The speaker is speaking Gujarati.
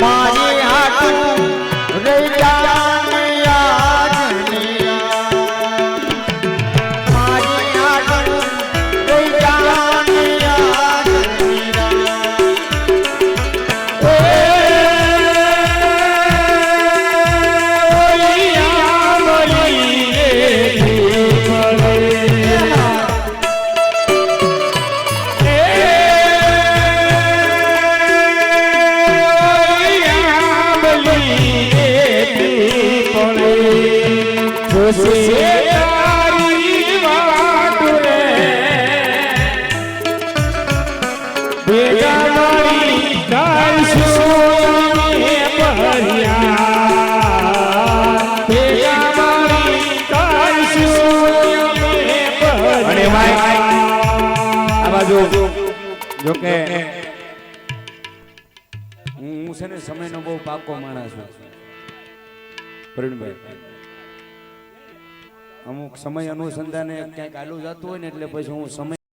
મારી હાટું રહી જાન બાજુ જો કે હું છે ને સમયનો બહુ પાકો માણસ છું. પ્રવીણભાઈ અમુક સમય અનુસંધાને ક્યાંક આલું જતું હોય ને એટલે પછી હું સમય